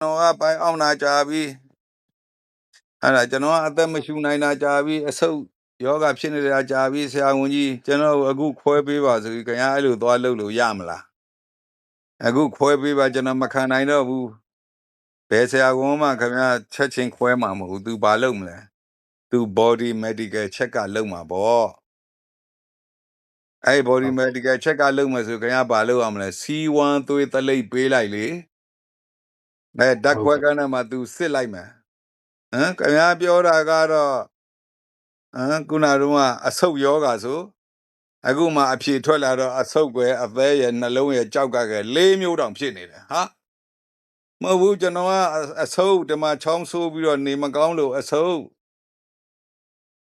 ကျွန်တော်ကပိုင်အောင်နာကြပြီအဲ့ဒါကျွန်တော်ကအသက်မရှူနိုင်တာကြာပြီအဆုပ်ယောဂဖြစ်နေတာကြာပြီဆရာဝန်ကြီးကျွန်တော်အခုခွဲပေးပါဆိုပြီးခင်ဗျားအဲ့လိုသွားလုပ်လို့ရမလားအခုခွဲပေးပါကျွန်တော်မခံနိုင်တော့ဘူးဘယ်ဆရာဝန်မှခင်ဗျားချက်ချင်းခွဲမှာမဟုတ်ဘူး तू ဘာလုပ်မလဲ तू body medical check ကလုပ်မှာပေါ့အဲ့ body medical check ကလုပ်မှာဆိုခင်ဗျားဘာလုပ်ရမလဲ C1 သွေးတလိပ်ပေးလိုက်လေ အဲဓာတ်ခွဲကန်းထဲမှာ तू စစ်လိုက်မယ်ဟမ်ခင်ဗျားပြောတာကတော့ဟမ်ခုနကတော့ကအဆုတ်ယောဂါဆိုအခုမှအဖြေထွက်လာတော့အဆုတ်ကွယ်အသေးရဲ့နှလုံးရဲ့ကြောက်ကကဲလေးမျိုးတောင်ဖြစ်နေတယ်ဟာမဟုတ်ဘူးကျွန်တော်ကအအဆုတ်ဒီမှာချောင်းဆိုးပြီးတော့နေမကောင်းလို့အဆုတ်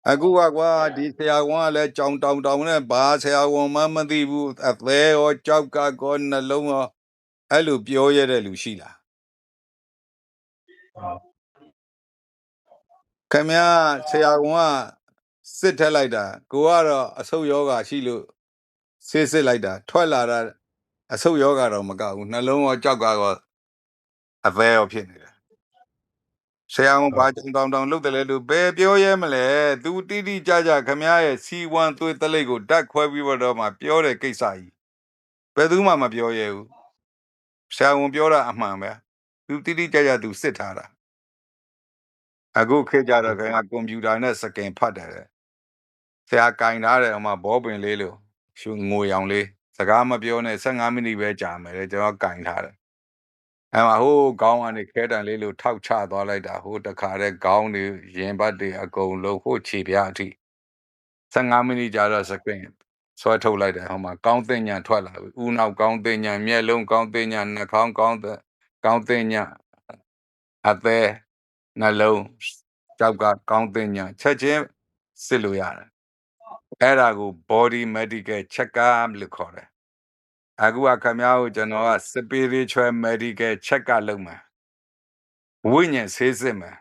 အခုကကွာဒီဆရာဝန်ကလည်းကြောင်တောင်တောင်နဲ့ဘာဆရာဝန်မှမသိဘူးအသေးရောကြောက်ကကောနှလုံးရောအဲ့လိုပြောရတဲ့လူရှိလား ခင်ဗျားဆရာဝန်ကစစ်ထက်လိုက်တာကိုကတော့အဆုတ်ယောဂါရှိလို့စစ်စစ်လိုက်တာထွက်လာတာအဆုတ်ယောဂါတော့မကဘူးနှလုံးရောကြောက်ကကောအသေးရောဖြစ်နေတယ်ဆရာဝန်ဘာကြောင်တောင်တောင်လုပ်တယ်လဲလို့ဘယ်ပြောရဲမလဲသူတိတိကျကျခင်ဗျားရဲ့ C1 သွေးတလိပ်ကိုဓာတ်ခွဲပြီးတော့မှပြောတဲ့ကိစ္စကြီးဘယ်သူမှမပြောရဲဘူးဆရာဝန်ပြောတာအမှန်ပဲ သူတိတိကျကျသူစစ်ထားတာအခုခေတ်ကြတော့ခင်ဗျာကွန်ပျူတာနဲ့စကင်ဖတ်တယ်တဲ့ဆရာကင်ထားတယ်ဟိုမှာဘောပင်လေးလို့ရှုငိုရောင်လေးစကားမပြောနဲ့15မိနစ်ပဲကြာမယ်တဲ့ကျွန်တော်ကင်ထားတယ်အဲမှာဟိုးခေါင်းကနေခဲတံလေးလို့ထောက်ချသွားလိုက်တာဟိုတခါတဲ့ခေါင်းတွေရင်ဘတ်တွေအကုန်လုံးဟိုခြေပြားအထိ15မိနစ်ကြာတော့စကင်ဆွဲထုတ်လိုက်တယ်ဟိုမှာကောင်းသိညာထွက်လာပြီဦးနောက်ကောင်းသိညာမျက်လုံးကောင်းသိညာနှာခေါင်းကောင်းသိ ကောင်းသိညာအသေးနှလုံးကြောက်ကကောင်းသိညာချက်ချင်းစစ်လို့ရတယ်အဲ့ဒါကို body medical check up လို့ခေါ်တယ်အခုကခင်ဗျားကိုကျွန်တော်က spiritual medical check up လုပ်မှာဝိညာဉ်ဆေးစစ်မှာ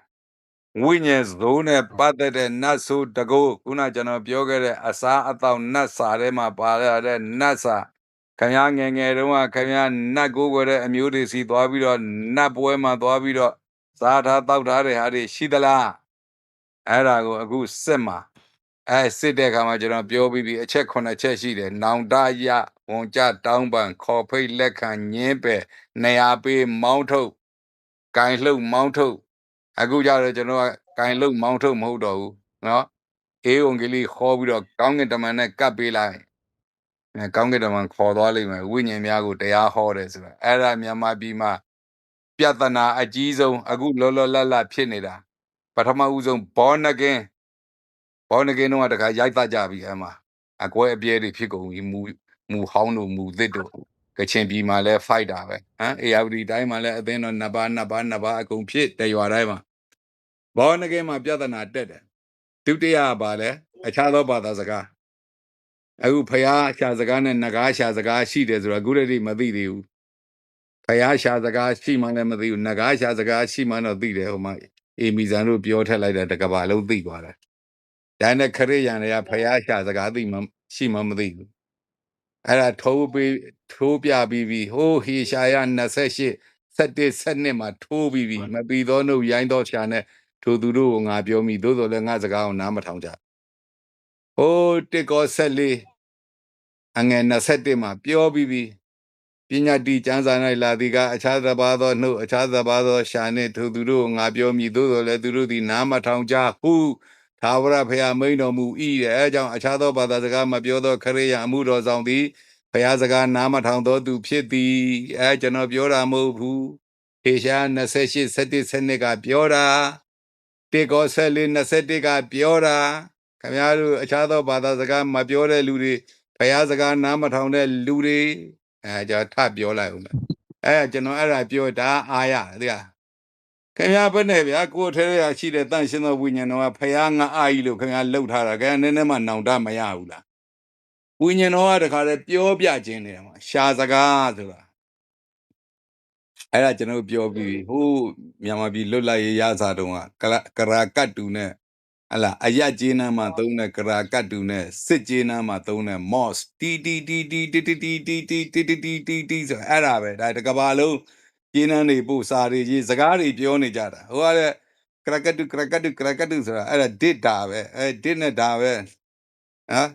ဝိညာဉ်ဇုံးနဲ့ပတ်သက်တဲ့နတ်ဆိုးတကုတ်ခုနကျွန်တော်ပြောခဲ့တဲ့အစားအသောက်နတ်စာထဲမှာပါရတဲ့နတ်စာ ခင်ဗျားငယ်ငယ်တုန်းကခင်ဗျားနတ်ကိုကိုတဲ့အမျိုးတွေစီသွားပြီးတော့နတ်ပွဲမှာသွားပြီးတော့စားထားတောက်ထားတဲ့ဟာတွေရှိသလားအဲ့ဒါကိုအခုစစ်မှာအဲစစ်တဲ့အခါမှာကျွန်တော်ပြောပြီးပြီအချက်9ချက်ရှိတယ်နောင်တရဝန်ကြတောင်းပန်ခေါ်ဖိတ်လက်ခံညင်းပယ်နေရာပေးမောင်းထုတ်ကင်လှုပ်မောင်းထုတ်အခုကြတော့ကျွန်တော်ကကင်လှုပ်မောင်းထုတ်မဟုတ်တော့ဘူးနော်အေးဝန်ကလေးခေါ်ပြီးတော့ကောင်းကင်တမန်နဲ့ကပ်ပေးလိုက် အဲကောင်းကင်တမန်ခေါ်သွားလိမ့်မယ်ဝိညာဉ်များကိုတရားဟောတယ်ဆိုတာအဲ့ဒါမြန်မာပြည်မှာပြဿနာအကြီးဆုံးအခုလောလောလတ်လတ်ဖြစ်နေတာပထမဦးဆုံး born again ဘောနကင်းတော့တခါရိုက်သားကြပြီအမအကွဲအပြဲတွေဖြစ်ကုန်ပြီမူမူဟောင်းတို့မူသစ်တို့ကချင်ပြည်မှာလဲ fight တာပဲဟမ်အေယာဝတီတိုင်းမှာလဲအသင်းတော်နှစ်ပါးနှစ်ပါးနှစ်ပါးအကုန်ဖြစ်တရွာတိုင်းမှာဘောနကင်းမှာပြဿနာတက်တယ်ဒုတိယကပါလဲအခြားသောဘာသာစကား အခုဖျားရှာစကားနဲ့နဂါးရှာစကားရှိတယ်ဆိုတော့အခုတည်းမသိသေးဘူးဖျားရှာစကားရှိမှလည်းမသိဘူးနဂါးရှာစကားရှိမှတော့သိတယ်ဟိုမှာအေမီဇန်တို့ပြောထက်လိုက်တဲ့တကဘာလုံးသိသွားတယ်ဒါနဲ့ခရိယန်တွေကဖျားရှာစကားသိမှရှိမှမသိဘူးအဲ့ဒါထိုးပြီးထိုးပြပြီးပြီဟိုးဟေရှာယ28 7 7မှာထိုးပြီးပြီမပြီးသောနှုတ်ရိုင်းသောရှာနဲ့ထိုသူတို့ကိုငါပြောမိသို့တော်လည်းငါစကားကိုနားမထောင်ကြဟိုးတစ်ကော14 အငယ်21မှာပြောပြီးပြီပညာတိကျမ်းစာ၌လာသည်ကအခြားသဘာသောနှုတ်အခြားသဘာသောရှာနှင့်ထိုသူတို့ကိုငါပြောမိသို့တော်လည်းသူတို့သည်နားမထောင်ကြဟုသာဝရဖျားမိန်တော်မူ၏တဲ့အဲကြောင့်အခြားသောဘာသာစကားမပြောသောခရိယအမှုတော်ဆောင်သည်ဖျားစကားနားမထောင်သောသူဖြစ်သည်အဲကျွန်တော်ပြောတာမဟုတ်ဘူးဟေရှာ28 7 7ကပြောတာတေကော14 21ကပြောတာခင်ဗျားတို့အခြားသောဘာသာစကားမပြောတဲ့လူတွေ ဖျားစကားနားမထောင်တဲ့လူတွေအဲကျွန်တော်ထပြောလိုက်ဦးမယ်အဲကျွန်တော်အဲ့ဒါပြောဒါအားရတယ်သိလားခင်ဗျားဘယ်နဲ့ဗျာကိုယ်ထဲရရှိတဲ့တန့်ရှင်းသောဝိညာဉ်တော်ကဖယားငါအာကြီးလို့ခင်ဗျားလှုပ်ထားတာခင်ဗျားနည်းနည်းမှနောင်တမရဘူးလားဝိညာဉ်တော်ကတခါတည်းပြောပြခြင်းနေတယ်မှာရှာစကားဆိုတာအဲ့ဒါကျွန်တော်ပြောပြီးဟိုးမြန်မာပြည်လွတ်လပ်ရေးရစားတုန်းကကလကရာကတ်တူနဲ့ ဟလာအရက်ကျေးနမ်းမှာသုံးတဲ့ကရာကတ်တူနဲ့စစ်ကျေးနမ်းမှာသုံးတဲ့ moss တီတီတီတီတီတီတီတီတီတီတီတီတီဆိုအဲ့ဒါပဲဒါတကဘာလုံးကျင်းနှန်းတွေပို့စာတွေကြီးစကားတွေပြောနေကြတာဟိုကလည်းကရကတုကရကတုကရကတုဆိုတာအဲ့ဒါဒစ်တာပဲအဲဒစ်နဲ့ဒါပဲဟမ်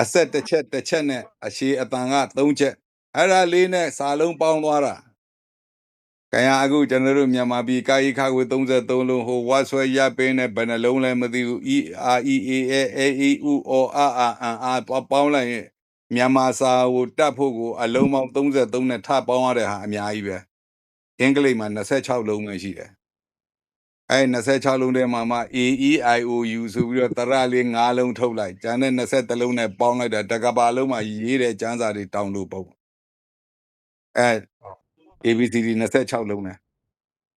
အဆက်တစ်ချက်တစ်ချက်နဲ့အရှိအတန်က၃ချက်အဲ့ဒါလေးနဲ့စာလုံးပေါင်းသွားတာ ကံရအခုကျွန်တော်တို့မြန်မာပြည်ကာယီခါကို33လုံးဟိုဝါဆွဲရပင်းနဲ့ဘယ်နှလုံးလဲမသိဘူး E R E A A A E U O A A N R ပေါင်းလိုက်ရင်မြန်မာစာကိုတတ်ဖို့ကိုအလုံးပေါင်း33နဲ့ထပ်ပေါင်းရတဲ့ဟာအများကြီးပဲအင်္ဂလိပ်မှာ26လုံးပဲရှိတယ်အဲ26လုံးထဲမှာမှ A E I O U ဆိုပြီးတော့တရလေး5လုံးထုတ်လိုက်ကျန်တဲ့23လုံးနဲ့ပေါင်းလိုက်တာတကဘာလုံးမှာရေးတဲ့ကျမ်းစာတွေတောင်းလို့ပေါ့အဲ ABCD 26လုံးနဲ့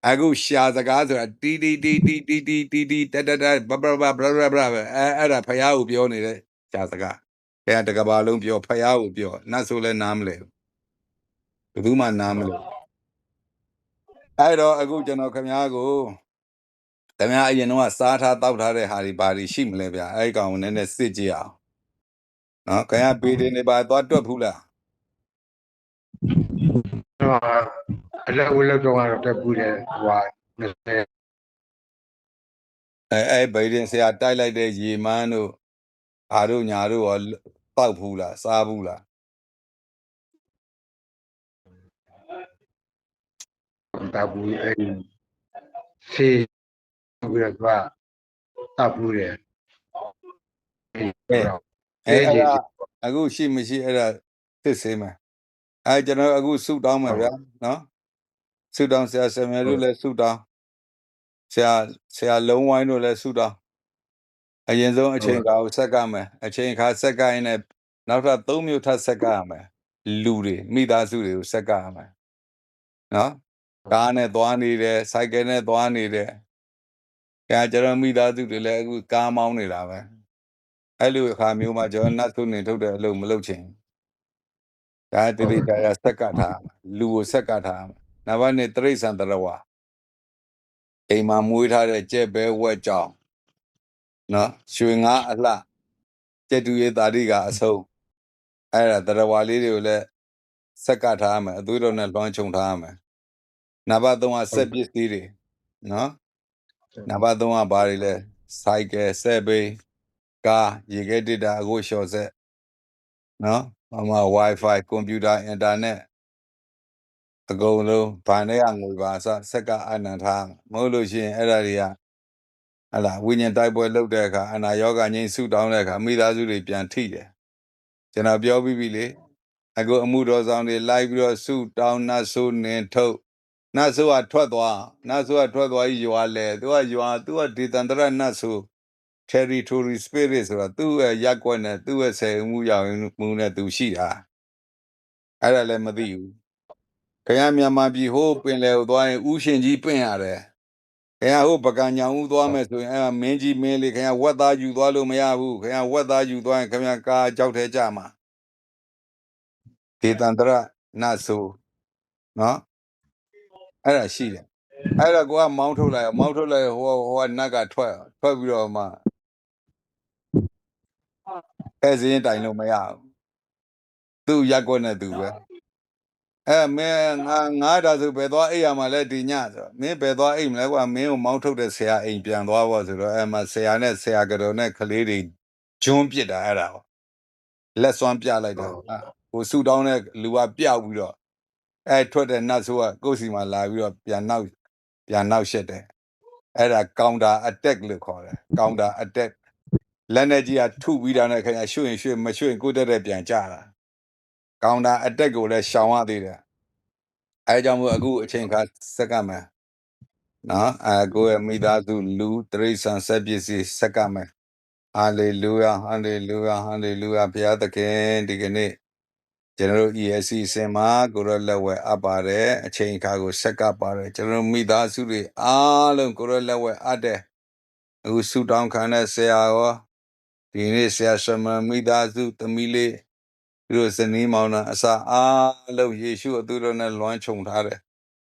အခုရှာစကားဆိုတာတီတီတီတီတီတီတီတီတတတဘဘဘဘဘဘဘအဲအဲ့ဒါဖယားကိုပြောနေတဲ့ရှာစကားအဲတကဘာလုံးပြောဖယားကိုပြောနတ်ဆိုလဲနားမလဲဘူးဘယ်သူမှနားမလဲအဲ့တော့အခုကျွန်တော်ခင်ဗျားကိုခင်ဗျားအရင်တော့စားထားတောက်ထားတဲ့ဟာတွေဘာတွေရှိမလဲဗျာအဲ့ဒီကောင်ကိုနည်းနည်းစစ်ကြည့်အောင်နော်ခင်ဗျားပေတင်နေပါသွားတွက်ဘူးလားတော့ အလက်ဝလက်တော့ကတော့တက်ဘူးတယ်ဟိုဟာ20အဲအဲဗိဒင်ဆရာတိုက်လိုက်တဲ့ရေမန်းတို့ဘာတို့ညာတို့ရောတောက်ဘူးလားစားဘူးလားတပ်ဘူးအဲ့ဒီဆေးပြီးတော့တပ်ဘူးတယ်အဲ့တော့အဲအဲ့ဒီအဲ့ဒါအခုရှိမရှိအဲ့ဒါသိစေးမယ် အဲကျွန်တော်အခုဆုတောင်းမယ်ဗျာနော်ဆုတောင်းဆရာဆရာမြတ်တို့လည်းဆုတောင်းဆရာဆရာလုံးဝိုင်းတို့လည်းဆုတောင်းအရင်ဆုံးအချိန်ခါကိုဆက်ကမယ်အချိန်ခါဆက်ကရင်လည်းနောက်ထပ်၃မျိုးထပ်ဆက်ကရမယ်လူတွေမိသားစုတွေကိုဆက်ကရမယ်နော်ကားနဲ့သွားနေတယ်စိုက်ကယ်နဲ့သွားနေတယ်အဲကျွန်တော်မိသားစုတွေလည်းအခုကားမောင်းနေတာပဲအဲ့လိုအခါမျိုးမှာကျွန်တော်နတ်ဆုနေထုတ်တဲ့အလုပ်မလုပ်ချင်ဘူး ဒါတိရိကာယဆက်ကထားမှာလူကိုဆက်ကထားမှာနံပါတ်1တရိษံတရဝအိမ်မှာမွေးထားတဲ့ကြက်ပဲဝက်ကြောင်နော်ရွှေငါအလှကြက်တူရဲ့တာတိကအဆုံးအဲ့ဒါတရဝလေးတွေကိုလည်းဆက်ကထားမှာအသွေးတော်နဲ့လွှမ်းခြုံထားမှာနံပါတ်3ကစက်ပစ္စည်းတွေနော်နံပါတ်3ကဘာတွေလဲစိုက်ကယ်ဆက်ဘိန်းကားရေခဲတစ်တာအခုလျှော်ဆက်နော် ဟိုမှာ wifi ကွန်ပျူတာအင်တာနက်အကုန်လုံးဗန်ထဲကငွေပါအစစက်ကအနန္ထားမဟုတ်လို့ရှိရင်အဲ့ဒါတွေကဟလာဝိညာဉ်တိုက်ပွဲလုပ်တဲ့အခါအနာယောဂငိမ့်ဆူတောင်းတဲ့အခါမိသားစုတွေပြန်ထိတယ်ကျွန်တော်ပြောပြီးပြီလေအခုအမှုတော်ဆောင်တွေလိုက်ပြီးတော့ဆူတောင်းနတ်ဆိုးနင်ထုတ်နတ်ဆိုးကထွက်သွားနတ်ဆိုးကထွက်သွားကြီးရွာလဲသူကရွာသူကဒေသန္တရနတ်ဆိုး territory spirit ဆိုတာသူ့ရဲ့ရက်ကွက်နဲ့သူ့ရဲ့ဆယ်မှုရောက်မှုနဲ့သူရှိတာအဲ့ဒါလည်းမသိဘူးခရမြန်မာပြည်ဟိုးပင်လယ်ကိုသွားရင်ဥရှင်ကြီးပင့်ရတယ်ခရဟိုးပကံညာဦးသွားမယ်ဆိုရင်အဲမင်းကြီးမင်းလေးခရဝက်သားယူသွားလို့မရဘူးခရဝက်သားယူသွားရင်ခရကားကြောက်ထဲကြမှာဒေတန္တရနတ်ဆိုနော်အဲ့ဒါရှိတယ်အဲ့ဒါကိုကမောင်းထုတ်လိုက်မောင်းထုတ်လိုက်ဟိုကဟိုကနတ်ကထွက်ထွက်ပြီးတော့မှ အဲစရင်တိုင်လို့မရဘူးသူ့ရက်ကွက်နဲ့သူပဲအဲမင်းငါငါဒါဆိုဘယ်သွားအိပ်ရမှာလဲဒီညဆိုမင်းဘယ်သွားအိပ်မလဲကွာမင်းကိုမောင်းထုတ်တဲ့ဆရာအိမ်ပြန်သွားဖို့ဆိုတော့အဲမှာဆရာနဲ့ဆရာကတော်နဲ့ကလေးတွေဂျွန်းပစ်တာအဲ့ဒါပေါ့လက်စွမ်းပြလိုက်တာဟာဟိုဆူတောင်းတဲ့လူကပျောက်ပြီးတော့အဲထွက်တဲ့နတ်ဆိုးကကိုယ့်စီမှာလာပြီးတော့ပြန်နောက်ပြန်နောက်ရှက်တယ်အဲ့ဒါကောင်တာအတက်လို့ခေါ်တယ်ကောင်တာအတက် လက်နဲ့ကြီးကထုပြီးတာနဲ့ခင်ဗျာရွှေ့ရင်ရွှေ့မရွှေ့ရင်ကိုယ့်တက်တဲ့ပြန်ကြတာကောင်တာအတက်ကိုလည်းရှောင်ရသေးတယ်အဲကြောင့်မို့အခုအချိန်ခါစက္ကန့်မယ်နော်အဲကိုယ့်ရဲ့မိသားစုလူတရိษံဆက်ပစ္စည်းစက္ကန့်မယ်ဟာလေလုယာဟာလေလုယာဟာလေလုယာဘုရားသခင်ဒီကနေ့ကျွန်တော်တို့ ESC စင်မှာကိုရောလက်ဝဲအပ်ပါတယ်အချိန်ခါကိုစက္ကပ်ပါတယ်ကျွန်တော်တို့မိသားစုတွေအားလုံးကိုရောလက်ဝဲအပ်တယ်အခုဆူတောင်းခံတဲ့ဆရာရော ဒီနေ့ဆရာရှမန်မိသားစုသမီးလေးသူတို့ဇနီးမောင်နှံအစာအားလုံးယေရှုအသူတော်နဲ့လွှမ်းခြုံထားတယ်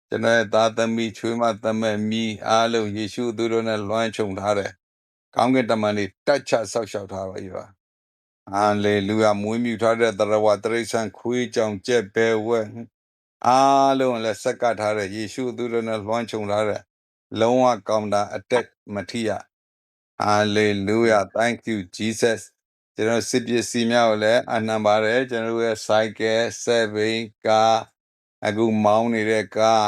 ကျွန်တော်ရဲ့သားသမီးချွေးမသမက်မီးအားလုံးယေရှုသူတို့နဲ့လွှမ်းခြုံထားတယ်။ကောင်းကင်တမန်တွေတက်ချဆောက်ရှောက်ထားပါ၏ပါ။ဟာလေလုယာမွေးမြူထားတဲ့တရဝတရိษံခွေးကြောင်ကြက်ပဲဝဲအားလုံးလည်းဆက်ကပ်ထားတဲ့ယေရှုသူတော်နဲ့လွှမ်းခြုံထားတဲ့လုံးဝကောင်းတာအတက်မထီရ hallelujah thank you jesus ကျွန်တော်စစ်ပစ္စည်းများကိုလည်းအနှံပါတယ်ကျွန်တော်ရဲ့ cycle 7ကားအခုမောင်းနေတဲ့ကား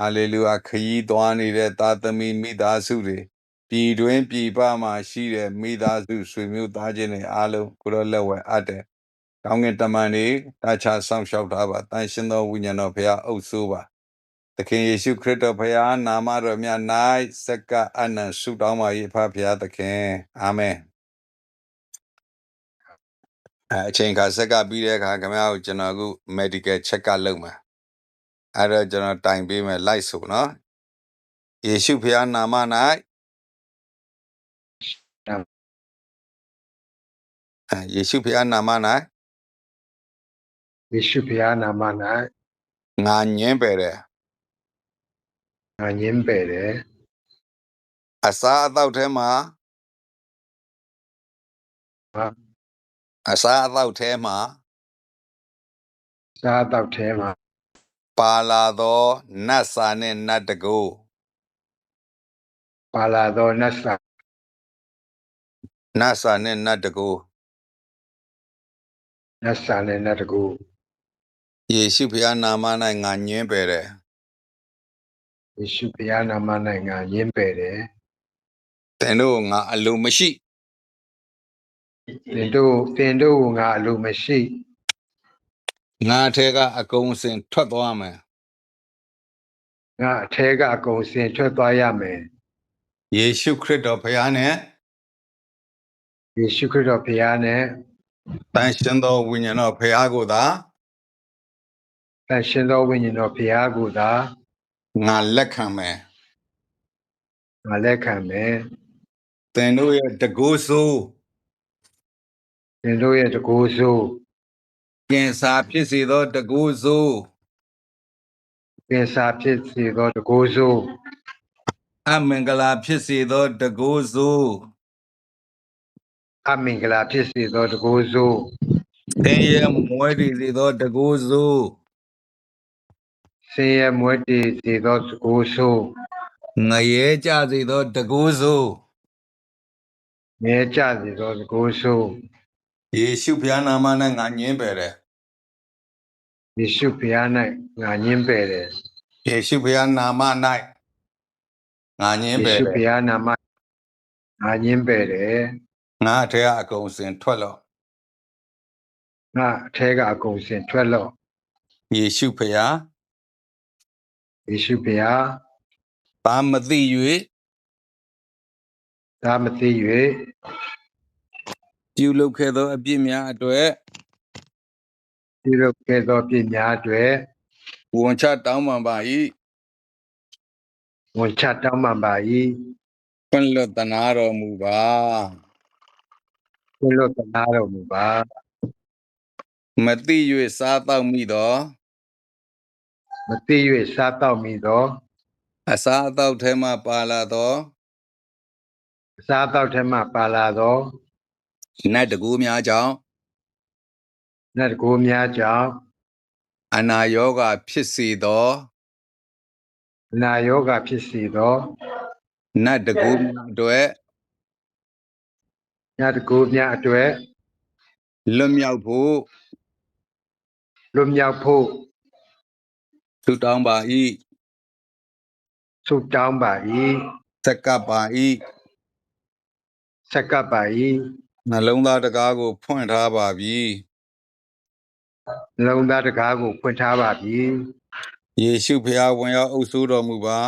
hallelujah ခရီးသွားနေတဲ့သာသမီမိသားစုတွေပြည်တွင်းပြည်ပမှာရှိတဲ့မိသားစုဆွေမျိုးသားချင်းတွေအားလုံးကိုရောလက်ဝဲအပ်တယ်ကောင်းကင်တမန်တွေတာချဆောင်ရှောက်ထားပါတန်ရှင်သောဝိညာဉ်တော်ဘုရားအုပ်စိုးပါ သခင်ယေရှုခရစ်တော်ဘုရားနာမတော်မြတ်၌စက္ကအနန္တဆုတောင်းပါ၏ဖဖဘုရားသခင်အာမင်အဲအချိန်ခါစက္ကပြီးတဲ့အခါခင်ဗျားကိုကျွန်တော်အခု medical check up လုပ်မှာအဲ့တော့ကျွန်တော်တိုင်ပေးမယ်လိုက်ဆိုနော်ယေရှုဘုရားနာမ၌အဲယေရှုဘုရားနာမ၌ယေရှုဘုရားနာမ၌ငါညင်းပယ်တယ် ငါညင်းပယ်တယ်အစာအသောက်ထဲမှာဟာအစာအသောက်ထဲမှာစားတော့ထဲမှာပါလာသောနတ်စာနှင့်နတ်တကူပါလာသောနတ်စာနတ်စာနှင့်နတ်တကူနတ်စာနဲ့နတ်တကူယေရှုဘုရားနာမ၌ငါညင်းပယ်တယ် ယေရှုဘုရားနာမ၌ငါညင်းပယ်တယ်သင်တို့ငါအလိုမရှိသင်တို့သင်တို့ကိုငါအလိုမရှိငါထဲကအကုန်အစင်ထွက်သွားမယ်ငါအထဲကအကုန်စင်ထွက်သွားရမယ်ယေရှုခရစ်တော်ဘုရားနဲ့ယေရှုခရစ်တော်ဘုရားနဲ့တန်ရှင်သောဝိညာဉ်တော်ဘုရားကိုသာတန်ရှင်သောဝိညာဉ်တော်ဘုရားကိုသာ ငါလက်ခံမယ်ငါလက်ခံမယ်သင်တို့ရဲ့တကူဆိုးသင်တို့ရဲ့တကူဆိုးကင်ဆာဖြစ်စေသောတကူဆိုးပင်စာဖြစ်စေသောတကူဆိုးအမင်္ဂလာဖြစ်စေသောတကူဆိုးအမင်္ဂလာဖြစ်စေသောတကူဆိုးသင်ရဲ့မွဲတည်စေသောတကူဆိုး ဆင်းရဲမွဲတေစေသောတကူဆိုးငရဲကြစေသောတကူဆိုးမြဲကြစေသောတကူဆိုးယေရှုဘုရားနာမ၌ငါညင်းပယ်တယ်ယေရှုဘုရား၌ငါညင်းပယ်တယ်ယေရှုဘုရားနာမ၌ငါညင်းယေပယ်ရှုတယ်ဘုရားနာမငါညင်းပယ်တယ်ငါအထက်ကအကုန်စင်ထွက်လော့ငါအထဲကအကုန်စင်ထွက်လော့ယေရှုဖျား ယေရှုဘုရားဘာမသိ၍ဒါမသိ၍ပြုလုပ်ခဲ့သောအပြစ်များအတွေ့ပြုလုပ်ခဲ့သောပြည့်များတွေဝန်ချတောင်းပန်ပါ၏ဝန်ချတောင်းပန်ပါ၏ဖွင့်လွတ်တနာတော်မူပါပြုလုပ်သနာတော်မူပါမသိ၍စားတော့မိသော မသိ၍စားတော့မိသောအစာအသောက်ထဲမှပါလာသောအစားတော့ထဲမှပါလာသောနတ်တကူများကြောင့်နတ်ကိုများကြောင့်အနာရောဂါဖြစ်စေသောအနာယောဂဖြစ်စေသောနတ်တကူများအတွက်နတ်ကိုများအတွက်လွတ်မြောက်ဖို့လွတ်မြောက်ဖို့ ဆုတောင်းပါ၏ဆုတောင်းပါ၏သက်ကပ်ပါ၏ဆက်ကပ်ပါ၏နှလုံးသားတကားကို ဖွင့်ထားပါပြီနှလုံးသားတကားကိုဖွင့်ထားပါပြီယေရှုဖျားဝင်ရောက်အုပ်စိုးတော်မူပါ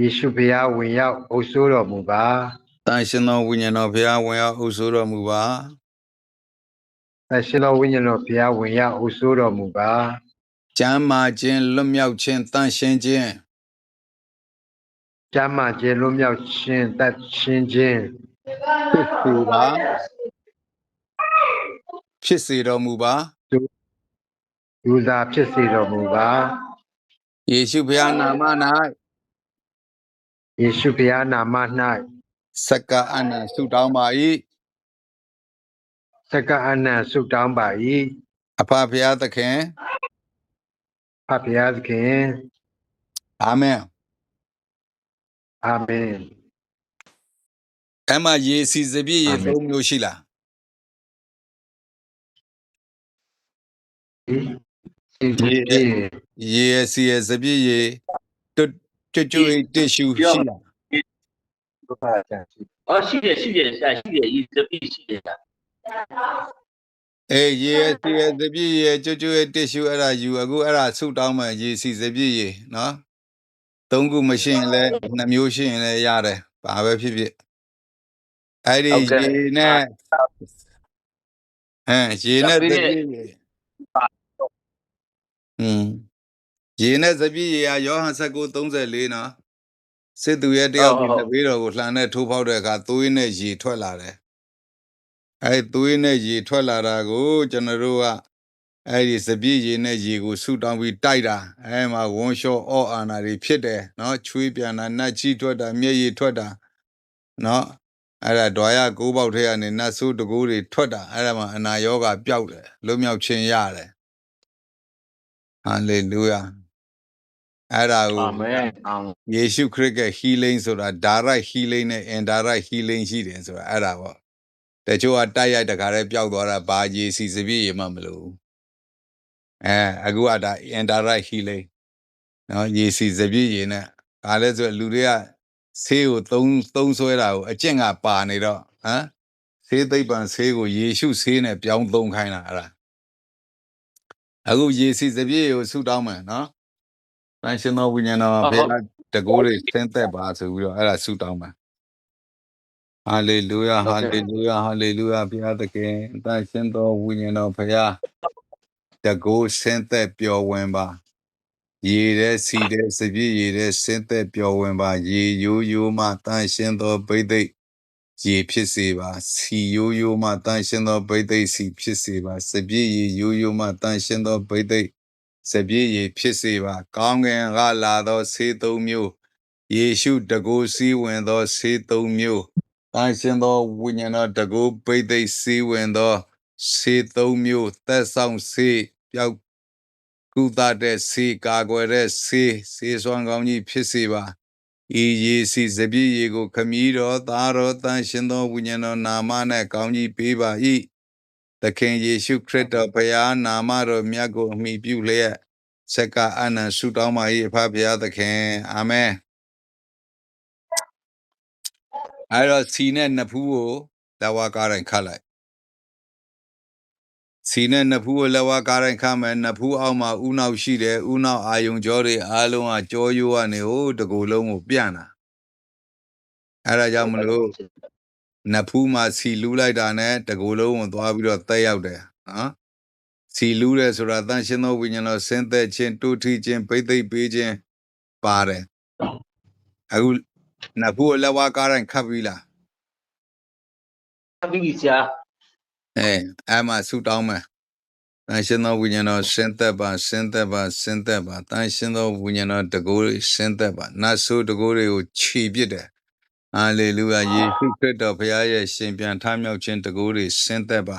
ယေရှုဘုရားဝင်ရောက်အုပ်စိုးတော်မူပါတန်ရှင်သောဝိညာဉ်တော်ဖျားဝင်ရောက်အုပ်စိုးတော်မူပါ။အရှင်တော်ဝိညာဉ်တော်ဘုရားဝင်ရောက်အုပ်စိုးတော်မူပါ ကျမ်းမာခြင်းလွတ်မြောက်ခြင်းတန်ရှင်းခြင်း။ကျမ်းမာခြင်းလွတ်မြောက်ခြင်းတတ်ရှင်းခြင်းဖြစ်စေပါဖြစ်စေတော်မူပါလူသားဖြစ်စေတော်မူပါယေရှုဖျားနာမ၌။ယေရှုဘုရားနာမ၌စက္ကအနန္တဆုတောင်းပါ၏စက္ကအနန္တဆုတောင်းပါ၏အဖဖျားသခင် ဖဖရာသခင်အာမင်အာမင်အမရေစီစပြည့်ရေသုံးမျိုးရှိလားရေရေစီရစပြည့်ရေတွတ်ကျွတ်တစ်ရှူရှိလားဘာသာရှိအော်ရှိတယ်ရှိတယ်ဆရာရှိတယ်ဤစပြည့်ရှိတယ် အေးရေရစီရစပြည့်ရေကျွတ်ကျွတ်တစ်ရှူအဲ့ဒါယူအခုအဲ့ဒါဆုတောင်းမယ်ရေစီစပြည့်ရေနော်သုံးခုမရှိရင်လည်းနှစ်မျိုးရှိရင်လည်းရတယ်ဘာပဲဖြစ်ဖြစ်အဲ့ဒီဟုတ်ကဲ့ရေနဲ့ဟမ်ရေနဲ့စပြည့်ရေอืมရေနဲ့စပြည့်ရေကယောဟန်19:34နော်စစ်သူရဲ့တယောက်ဟုတ်ဒီဟုတ်တပည့်တော်ကိုလှန်နဲ့ထိုးဖောက်တဲ့အခါသွေးနဲ့ရေထွက်လာတယ် အဲသွေးနဲ့ရေထွက်လာတာကိုကျွန်တော်တို့ကအဲဒီစပြည့်ရေနဲ့ရေကိုဆူတောင်းပြီးတိုက်တာအဲမှာဝန်းလျှော့အော့အာနာတွေဖြစ်တယ်နော်ချွေးပြန်တာနှက်ချီထွက်တာမျက်ရည်ထွက်တာနော်အဲ့ဒါဒွါရကိုးပေါက်ထဲကနေနတ်ဆိုးတကိုးတွေထွက်တာအဲ့ဒါမှအနာယောဂပျောက်တယ်လွမြောက်ခြင်းရတယ်ဟာလေလုယာအဲ့ဒါကိုအာမင်ယေရှုခရစ်ရဲ့ healing ဆိုတာ direct healing နဲ့ indirect healing ရှိတယ်ဆိုတာအဲ့ဒါပေါ့ တချို့ကတိုက်ရိုက်တခါတည်းပျောက်သွားတာဘာရေစီစပြည့်ရေမှမလို့အဲအခုကဒါ indirect healing နော်ရေစီစပြည့်ရေနဲ့ဒါလည်းဆိုလူတွေကဆေးကိုသုံးသုံးဆွဲတာကိုအကျင့်ကပါနေတော့ဟမ်ဆေးသိပ္ပံဆေးကိုယေရှုဆေးနဲ့ပြောင်းသုံးခိုင်းတာအဲ့ဒါအခုရေစီစပြည့်ရေကိုဆူတောင်းမယ်နော်တန်ရှင်တော်ဝိညာဏတော်ဟုတ်ဘုဟုတ်ရားတကိုးတွေဆင်းသက်ပါဆိုပြီးတော့အဲ့ဒါဆူတောင်းမယ် ဟာလေလုယာဟုတ်ဟာကဲ့လေလုယာဟာလေလုယာဘုရားသခင်တန်ရှင်တော်ဝိညာဉ်တော်ဘုရားတကိုးဆင်းသက်ပျော်ဝင်ပါရေတဲ့စီတဲ့စပြည့်ရေတဲ့ဆင်းသက်ပျော်ဝင်ပါရေရိုးရိုးမှတန်ရှင်တော်ဘိသိက်ရေဖြစ်စေပါစီရိုးရိုးမှတန်ရှင်တော်ဘိသိက်စီဖြစ်စေပါစပြည့်ရေရိုးရိုးမှတန်ရှင်တော်ဘိသိက်စပြည့်ရေဖြစ်စေပါကောင်းကင်ကလာသောဆေးသုံးမျိုးယေရှုတကိုးစည်းဝင်သောဆေးသုံးမျိုး တန်ရှင်သောဝိညာဉ်တော်တကူပိဋိတ်စည်းဝင်သောစေသုံးမျိုးသက်ဆောင်စေပျောက်ကုသတဲ့စေကာကွယ်တဲ့စေစေစွမ်းကောင်းကြီးဖြစ်စေပါဤရေစီစပြည့်ရေကိုခမည်းတော်သားတော်တန်ရှင်သောဝိညာဉ်တော်နာမနဲ့ကောင်းကြီးပေးပါ၏သခင်ယေရှုခရစ်တော်ဘုရားနာမတော်မြတ်ကိုအမိပြုလျက်စက္ကအနန္တဆုတောင်းပါ၏အဖဘုရားသခင်အာမင် အဲ့တော့စီနဲ့နှစ်ဖူးကိုလက်ဝါးကားတိုင်းခတ်လိုက်စီနဲ့နဖူးကိုလက်ဝါးကားတိုင်းခမ်းမယ်နဖူးအောက်မှာဥနောက်ရှိတယ်ဥနောက်အာယုံကြောတွေအားလုံးကကြောရိုးကနေဟိုတကူလုံးကိုပြန့်တာအဲ့ဒါကြောင့်မလို့နဖူးမှာစီလူးလိုက်တာနဲ့တကူလုံးကိုသွားပြီးတော့တက်ရောက်တယ်နော်စီလူးတယ်ဆိုတာတန်ရှင်းသောဝိညာဉ်တော်ဆင်းသက်ခြင်းတူထီခြင်းပိတ်သိပ်ပေးခြင်းပါတယ်အခု နာဘူးလဝါကားတိုင်းခတ်ပြီလားခတ်ပြီဆရာအဲအမဆူတောင်းမယ်တန်ရှင်သောဝိညာဉ်တော်ဆင်းသက်ပါဆင်းသက်ပါဆင်းသက်ပါတန်ရှင်သောဝိညာဉ်တော်တကိုယ်ဆင်းသက်ပါနတ်ဆိုးတကိုယ်တွေကိုခြေပစ်တယ်ဟာလေလုယာယေရှုခရစ်တော်ဘုရားရဲ့ရှင်ပြန်ထမြောက်ခြင်းတကိုယ်တွေဆင်းသက်ပါ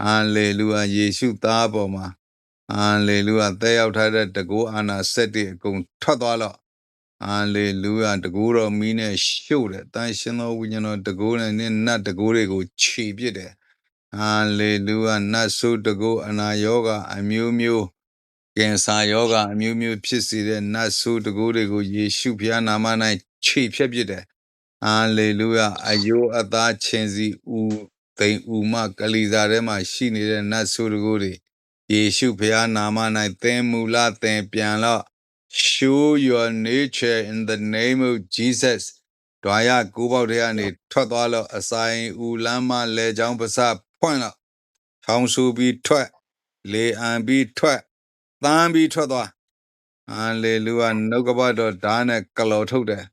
ဟာလေလုယာယေရှုသားပေါ်မှာဟာလေလုယာတည်ရောက်ထားတဲ့တကိုယ်အာနာစက်တွေအကုန်ထွက်သွားတော့ ဟာလေလုယာတကိုးတော်မီးနဲ့ရှို့တယ်တန်ရှင်သောဝိညာဉ်တော်တကိုးနဲ့နတ်တကိုးတွေကိုခြေပစ်တယ်ဟာလေလုယာနတ်ဆုတကုအနာယောဂအမျိုးမျိုးကင်ဆာယောဂအမျိုးမျိုးဖြစ်စေတဲ့နတ်ဆုတကုတွေကိုယေရှုဖျားနာမ၌ခြေဖြတ်ပစ်တယ်ဟာလေလုယာအယိုးအသားချင်းစီဦးသိမ်ဦးမကလီစာထဲမှာရှိနေတဲ့နတ်ဆုတကုတွေယေရှုဖျားနာမ၌သင်မူလသင်ပြန်တော့ show your nature in the name of Jesus တွာရကိုးပေါက်ထဲကနေထွက်သွားတော့အဆိုင်ဦးလမ်းမလဲချောင်းပစဖွင့်တော့ချောင်းဆူပြီးထွက်လေအံပြီးထွက်သမ်းပြီးထွက်သွားဟာလေလုယာနှုတ်ကပတ်တော်ဓာတ်နဲ့ကလော်ထုတ်တယ်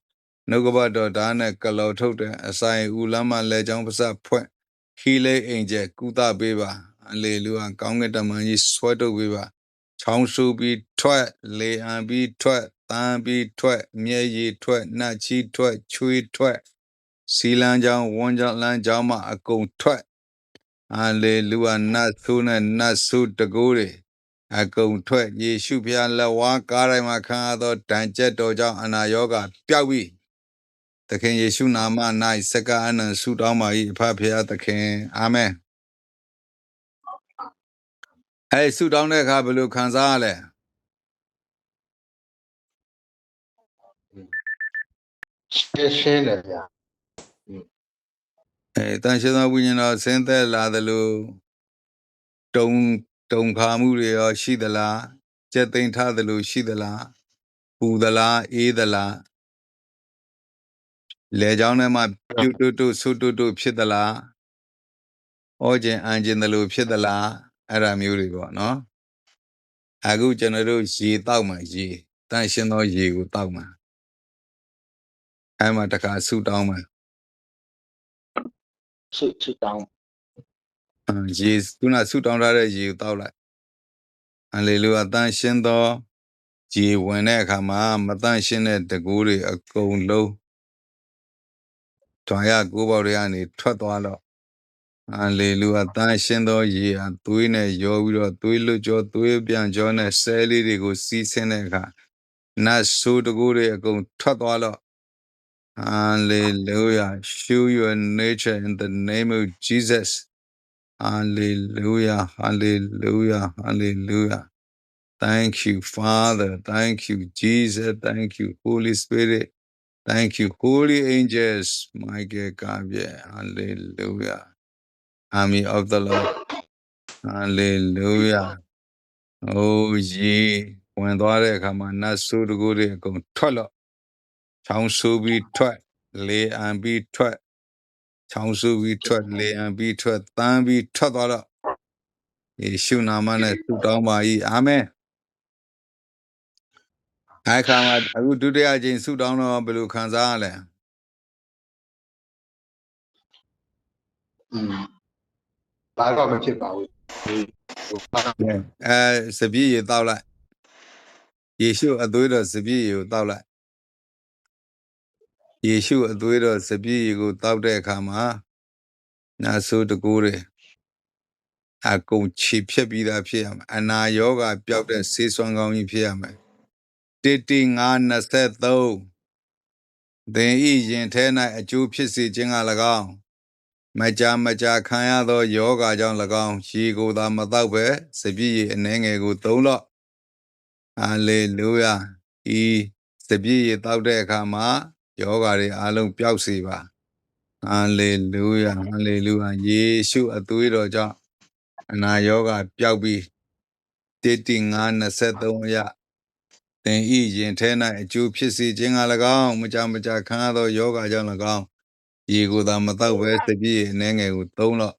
နှုတ်ကပတ်တော်ဓာတ်နဲ့ကလော်ထုတ်တယ်အဆိုင်ဦးလမ်းမလဲချောင်းပစဖွင့်ခီလေးအင်ဂျယ်ကုသပေးပါဟာလေလုယာကောင်းကင်တမန်ကြီးဆွဲထုတ်ပေးပါ ချောင်းဆူပြီးထွက်လေအံပြီးထွက်သမ်းပြီးထွက်မျက်ရည်ထွက်နှက်ချီထွက်ချွေးထွက်စီလန်းကြောင်းဝန်းကြောင်းလမ်းကြောင်းမှအကုန်ထွက်ဟာလေလုယာနတ်ဆိုးနဲ့နတ်ဆိုးတကိုးတွေအကုန်ထွက်ယေရှုဖျားလက်ဝါးကားတိုင်းမှာခံရသောတန်ကြက်တော်ကြောင့်အနာရောဂါပျောက်ပြီသခင်ယေရှုနာမ၌စက္ကအနံဆုတောင်းပါ၏အဖဖျားသခင်အာမင် အဲဆုတောင်းတဲ့အခါဘယ်လိုခံစားရလဲရှင်းရှင်းတယ်ဗျာအဲတန်ရှင်သောဝိညာဉ်တော်ဆင်းသက်လာသလိုတုံတုံခါမှုတွေရောရှိသလားကြက်သိမ်းထားသလိုရှိသလားပူသလားအေးသလားလေချောင်းထဲမှာပြုတ်တုတ်တုတ်ဆုတ်တုတ်တုတ်ဖြစ်သလားဩခြင်းအန်ခြင်းသလိုဖြစ်သလား အဲ့ဒါမျိုးတွေပေါ့နော်အခုကျွန်တော်တို့ရေတောက်မှရေတန်ရှင်သောရေကိုတောက်မှအဲ့မှာတခါဆုတောင်းမှဆုဆုတောင်းအာရေခုနဆုတောင်းထားတဲ့ရေကိုတောက်လိုက်ဟာလေလုယာတန်ရှင်သောရေဝင်တဲ့အခါမှာမတန့်ရှင်းတဲ့တကူတွေအကုန်လုံးတွာရကိုးပေါက်တွေကနေထွက်သွားတော့ ဟာလေလုယာတန်ရှင်းသောရေဟာသွေးနဲ့ရောပြီးတော့သွေးလွတ်ကြောသွေးပြန်ကြောနဲ့ဆဲလေးတွေကိုစီးဆင်းတဲ့အခါနတ်ဆိုးတကူတွေအကုန်ထွက်သွားတော့ Hallelujah. Show your nature in the name of Jesus. Hallelujah. Hallelujah. Hallelujah. Thank you, Father. Thank you, Jesus. Thank you, Holy Spirit. Thank you, holy angels. My God. Yeah. Hallelujah. Army of the Lord. Hallelujah. Oh, yeah. ဝင်သွားတဲ့အခါမှာနတ်ဆိုးတကူတွေအကုန်ထွက်လို့ချောင်းဆိုးပြီးထွက်လေအံပြီးထွက်ချောင်းဆိုးပြီးထွက်လေအံပြီးထွက်တန်းပြီးထွက်သွားတော့ယေရှုနာမနဲ့ဆုတောင်းပါ၏အာမင်အခါမှာအခုဒုတိယအကြိမ်ဆုတောင်းတော့ဘယ်လိုခံစားရလဲอืม ဘာတော့မဖြစ်ပါဘူးဟိုဘာအဲစပြည့်ရေတောက်လိုက်ယေရှုအသွေးတော်စပြည့်ရေကိုတောက်လိုက်ယေရှုအသွေးတော်စပြည့်ရေကိုတောက်တဲ့အခါမှာနာဆိုးတကူတွေအကုန်ခြေဖြတ်ပြီးသားဖြစ်ရမယ်အနာယောဂပျောက်တဲ့ဆေးဆွမ်းကောင်းကြီးဖြစ်ရမယ်တိတိ923သင်ဤရင်ထဲ၌အကျိုးဖြစ်စေခြင်းက၎င်း မကြာမကြာခံရသောယောဂကြောင့်၎င်းရေကိုသာမတော့ပဲစပြည့်ရေအနှဲငယ်ကိုသုံးတော့ဟာလေလုယာဤစပြည့်ရေတောက်တဲ့အခါမှာယောဂတွေအလုံးပျောက်စေပါဟာလေလုယာဟာလေလုယာယေရှုအသွေးတော်ကြောင့်အနာယောဂပျောက်ပြီးတိတိ923ရသင်ဤရင်ထဲ၌အကျိုးဖြစ်စေခြင်းက၎င်းမကြာမကြာခံရသောယောဂကြောင့်၎င်း ရေကိုသာမတော့ပဲစပြည့်ရေအနှဲငယ်ကိုသုံးတော့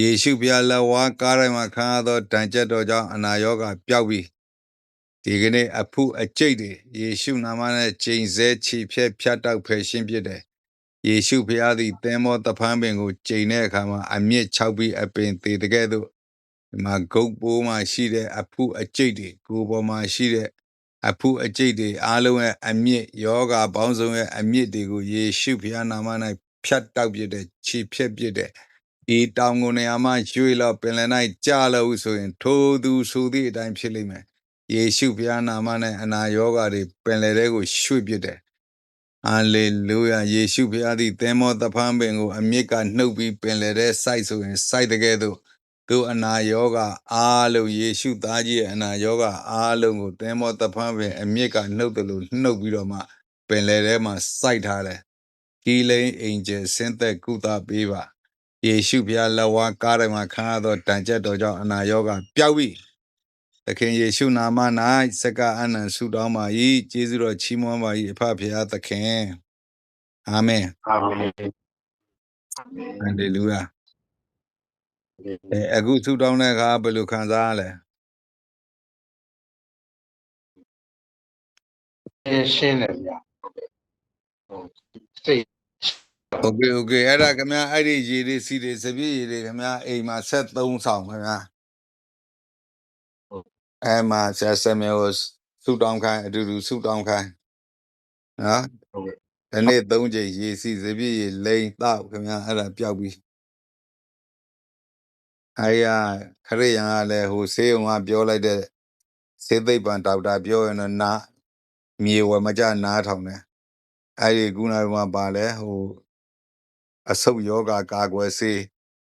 ယေရှုပြလက်ဝါးကားတိုင်းမှာခံရသောတန်ကြက်တော်ကြောင့်အနာယောဂပျောက်ပြီးဒီကနေ့အဖုအကျိတ်တွေယေရှုနာမနဲ့ချိန်ဆခြေဖြက်ဖြတ်တောက်ဖယ်ရှင်းဖြစ်တယ်ယေရှုဖျားသည်သင်္ဘောတဖန်းပင်ကိုချိန်တဲ့အခါမှာအမြင့်၆ပြီးအပင်သေးတဲ့ကဲ့သို့ဒီမှာဂုတ်ပိုးမှာရှိတဲ့အဖုအကျိတ်တွေကိုယ်ပေါ်မှာရှိတဲ့အဖုအကျိတ်တွေအားလုံးရဲ့အမြင့်ယောဂပေါင်းစုံရဲ့အမြင့်တွေကိုယေရှုဖျားနာမ၌ ဖြတ်တောက်ပြတဲ့ခြေဖြက်ပြတဲ့ဤတောင်ကုန်နေရာမှာရွှေလောပင်လယ်၌ကြာလို့ဟုဆိုရင် ထိုသူဆိုသည့်အတိုင်းဖြစ်လိမ့်မယ်ယေရှုဖျားနာမ၌အနာယောဂတွေပင်လယ်ထဲကိုရွှေ့ပြတဲ့ဟာလေလုယာယေရှုဖျားသည်သင်္မောတဖန်းပင်ကိုအမြစ်ကနှုတ်ပြီးပင်လေတဲ့စိုက်ဆိုရင်စိုက်တဲ့ကဲ့သို့သူအနာယောဂအားလုံးယေရှုသားကြီးရဲ့အနာယောဂအားလုံးကိုသင်္မောတဖန်းပင်အမြစ်ကနှုတ်တယ်လို့နှုတ်ပြီးတော့မှပင်လေထဲမှာစိုက်ထားတယ် ကီလိန်အင်ဂျယ်ဆင်းသက်ကုသပေးပါယေရှုဖျားလက်ဝါးကားတိုင်းမှာခံရသောတန်ကြက်တော်ကြောင့်အနာယောဂပျောက်ပြီသခင်ယေရှုနာမ၌စက္ကအနံဆုတောင်းပါ၏ကျေးဇူးတော်ချီးမွမ်းပါ၏အဖဖျားသခင်အာမင်အာမင်ဟန်လေလုယာအဲအခုဆုတောင်းတဲ့အခါဘယ်လိုခံစားရလဲရှင်းရှင်းတယ်ဗျာဟို စိတ် Okay okay အဲ့ဒါခင်ဗျာအဲ့ဒီရေတွေစီတွေစပြည့်ရေတွေခင်ဗျာအိမ်မှာဆက်သုံးဆောင်ခင်ဗျာအဲ့မှာဆရာဆမ်မျိုးစုတောင်းခိုင်းအတူတူစုတောင်းခိုင်းနော်ဟုတ်ကဲ့ဒီနေ့သုံးချိန်ရေစီစပြည့်ရေလိန်တောက်ခင်ဗျာအဲ့ဒါပျောက်ပြီအဲ့ရခရိယံကလည်းဟိုဆေးုံကပြောလိုက်တဲ့ဆေးသိပ္ပံဒေါက်တာပြောရင်တော့နာမြေဝယ်မကြနားထောင်တယ် အဲ့ဒီကုနာကပါလဲဟိုအဆုတ်ယောဂကာကွယ်ဆေး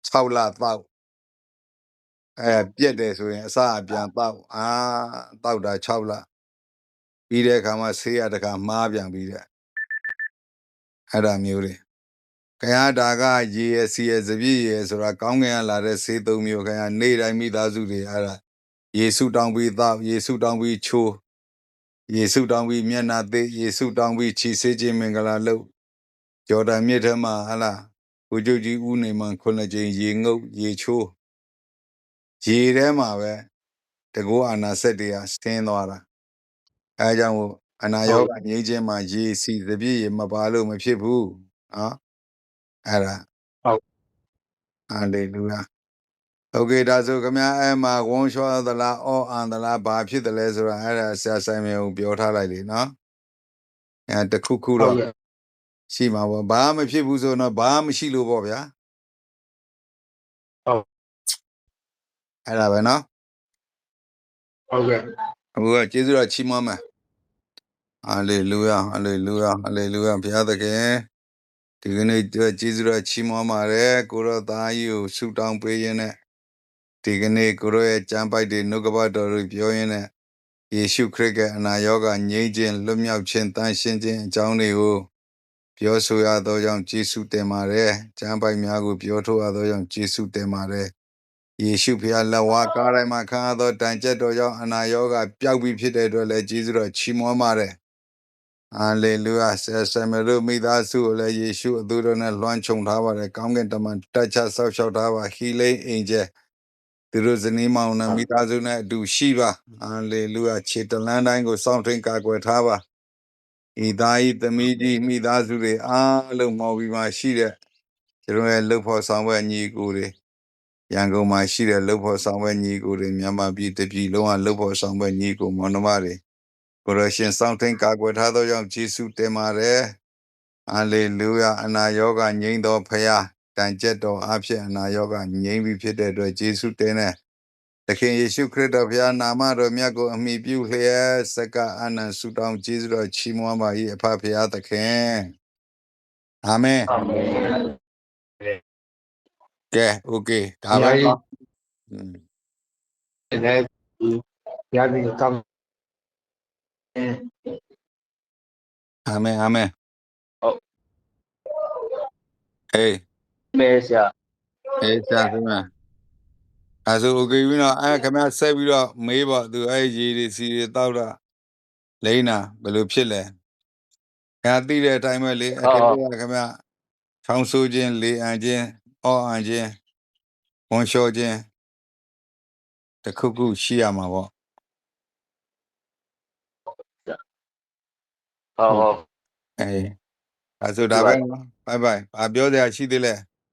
6လတောက်အဲပြက်တယ်ဆိုရင်အစအပြန်တောက်အာတောက်တာ6လပြီးတဲ့အခါမှာဆေးရတကမှားပြန်ပြီးတဲ့အဲ့ဒါမျိုးတွေခရဒါကရေရစီရစပြည့်ရဆိုတာကောင်းကင်ကလာတဲ့ဆေးသုံးမျိုးခရနေတိုင်းမိသားစုတွေအဲ့ဒါယေစုတောင်းပြီးတောက်ယေစုတောင်းပြီးချိုး ယေစုတောင်းပြီးမျက်နာသေးယေစုတောင်းပြီးခြေဆေးခြင်းမင်္ဂလာလုပ်ဂျော်ဒန်မြစ်ထဲမှာဟလာကိုကျုပ်ကြီးဦးနေမှခုနှစ်ကြိမ်ရေငုပ်ရေချိုးရေထဲမှာပဲတကောအာနာစက်တွေကဆင်းသွားတာအဲအကြောင့်မို့အနာရောဂါငြိမ်းခြင်းမှာရေစီသပြည့်ရေမပါလို့မဖြစ်ဘူးနော်အဲ့ဒါဟုတ်ဟာလေလုယာ โอเคဒါဆိုခမည်းအဲ့မှာဝန်းလျှောသလားအော်အန်သလားဘာဖြစ်တယ်လဲဆိုတာအဲ့ဒါဆရာဆိုင်မြေကိုပြောထားလိုက်လေနော်အဲတခုခု ဟုတ် တော့ ကဲ့ ရှိမှာပေါ့ဘာမှမဖြစ်ဘူးဆိုတော့ဘာမှမရှိလို့ပေါ့ဗျာ ဟုတ် အဲ့ဒါပဲနော် ဟုတ်ကဲ့ အခုကကျေးဇူးတော်ချီးမွမ်းမယ်ဟာလေလုယာဟာလေလုယာဟာလေလုယာဘုရားသခင်ဒီကနေ့အတွက်ကျေးဇူးတော်ချီးမွမ်းပါတယ်ကိုရောသားကြီးကိုဆုတောင်းပေးရင်းနဲ့ ဒီကနေ့ကိုရောရဲ့ကြံပိုက်တွေနှုတ်ကပတ်တော်တွေပြောရင်းနဲ့ယေရှုခရစ်ရဲ့အနာရောဂါငြိမ်းခြင်းလွတ်မြောက်ခြင်းတန်ရှင်းခြင်းအကြောင်းတွေကိုပြောဆိုရသောကြောင့်ယေရှုတင်ပါတယ်ကြံပိုက်များကိုပြောထုတ်ရသောကြောင့်ယေရှုတင်ပါတယ်ယေရှုဖျားလက်ဝါးကားတိုင်းမှာခံရသောတန်ကြပ်တော်ကြောင့်အနာရောဂါပျောက်ပြီးဖြစ်တဲ့အတွက်လည်းယေရှုတော်ချီးမွမ်းပါတယ်ဟာလေလုယာဆရာဆရာမတို့မိသားစုကိုလည်းယေရှုအသူတော်နဲ့လွှမ်းခြုံထားပါတယ်ကောင်းကင်တမန်တက်ချဆောက်ရှောက်ထားပါဟီလိန်အင်ဂျယ် သူတို့ဇနီးမောင်နှံမိသားစုနဲ့အတူရှိပါဟာလေလုယာခြေတလန်းတိုင်းကိုစောင့်ထိန်ကာကွယ်ထားပါဤသားဤသမီးကြီးမိသားစုတွေအားလုံးမော်ပြီးမှရှိတဲ့ကျွန်တော်ရဲ့လှုပ်ဖို့ဆောင်ဘက်ညီကိုတွေရန်ကုန်မှာရှိတဲ့လှုပ်ဖို့ဆောင်ဘက်ညီကိုတွေမြန်မာပြည်တစ်ပြည်လုံးကလှုပ်ဖို့ဆောင်ဘက်ညီကိုမောင်နှမတွေကိုရရှင်စောင့်ထိန်ကာကွယ်ထားသောကြောင့်ယေရှုတင်ပါတယ်။ဟာလေလုယာအနာရောဂါငြိမ်းသောဖရာတ န်ကျက်တော်အဖြစ်အနာရောဂါငြိမ်းပြီးဖြစ်တဲ့အတွက်ယေရှုတင်တဲ့သခင်ယေရှုခရစ်တော်ဖရာနာမတော်မြတ်ကိုအမိပြုလျက်စက္ကအနန္တဆုတောင်းယေရှုတော်ချီးမွမ်းပါ၏အဖဖရာသခင်အာမင် အာမင် ကဲโอเคဒါပဲနော်อืม လည်းရပြီကောင်း အာမင်အာမင် ဟုတ် ဟေး မဲဆရာအေးဆရာခင်ဗျာအဲဆို okay ပြီးတော့အဲခင်ဗျာဆက်ပြီးတော့မေးပါသူအဲရေတွေစီတွေတောက်တာလိမ့်တာဘယ်လိုဖြစ်လဲခင်ဗျာသိတဲ့အတိုင်းပဲလေအဲ့ဒီကခင်ဗျာချောင်းဆိုးခြင်းလေအံခြင်းအော့အံခြင်းဝန်လျှော်ခြင်းတခုခုရှိရမှာပေါ့ဟုတ်ဟုတ်အဲအဲဆိုဒါပဲဘိုင်ဘိုင်ဘာပြောစရာရှိသေးလဲ